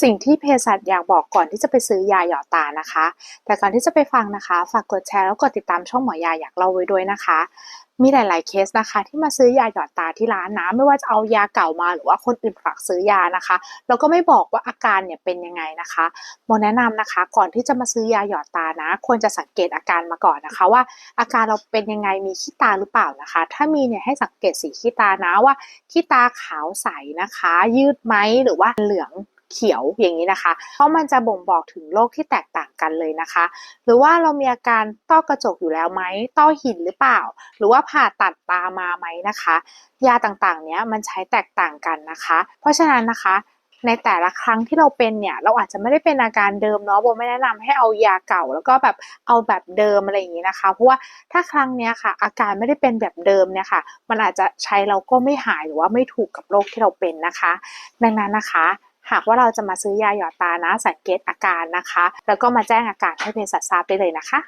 สิ่งที่เภสัชอยากบอกก่อนที่จะไปซื้อยาหยอดตานะคะ แต่ก่อนที่จะไปฟังนะคะ ฝากกดแชร์แล้วกดติดตามช่องหมอยาอยากเล่าไว้ด้วยนะคะ มีหลาย ๆ เคสนะคะ ที่มาซื้อยาหยอดตาที่ร้านนะไม่ว่าจะเอายาเก่ามาหรือว่าคนอื่นฝากซื้อยานะคะแล้วก็ไม่บอกว่าอาการเนี่ยเป็นยังไงนะคะโมแนะนำนะคะ ก่อนที่จะมาซื้อยาหยอดตานะ ควรจะสังเกตอาการมาก่อนนะคะ ว่าอาการเราเป็นยังไงมีขี้ตาหรือเปล่านะคะ ถ้ามีเนี่ยให้สังเกตสีขี้ตานะว่าขี้ตาขาวใสนะคะ ยืดไหมหรือว่าเหลือง เขียวอย่างนี้นะคะ เพราะมันจะบ่งบอกถึงโรคที่แตกต่างกันเลยนะคะ หรือว่าเรามีอาการต้อกระจกอยู่แล้วไหมต้อหินหรือเปล่า หรือว่าผ่าตัดตามาไหมนะคะ ยาต่างๆเนี้ยมันใช้แตกต่างกันนะคะ เพราะฉะนั้นนะคะในแต่ละครั้งที่เราเป็นเนี่ยเราอาจจะไม่ได้เป็นอาการเดิมเนาะโบไม่แนะนำให้เอายาเก่า แล้วก็แบบเอาแบบเดิมอะไรอย่างนี้นะคะ เพราะว่าถ้าครั้งเนี้ยค่ะ อาการไม่ได้เป็นแบบเดิมเนี่ยค่ะ มันอาจจะใช้เราก็ไม่หายหรือว่าไม่ถูกกับโรคที่เราเป็นนะคะ ดังนั้นนะคะ หากว่าเราจะมาซื้อยาหยอดตานะสังเกตอาการนะคะ แล้วก็มาแจ้งอาการให้เภสัชทราบได้เลยนะคะ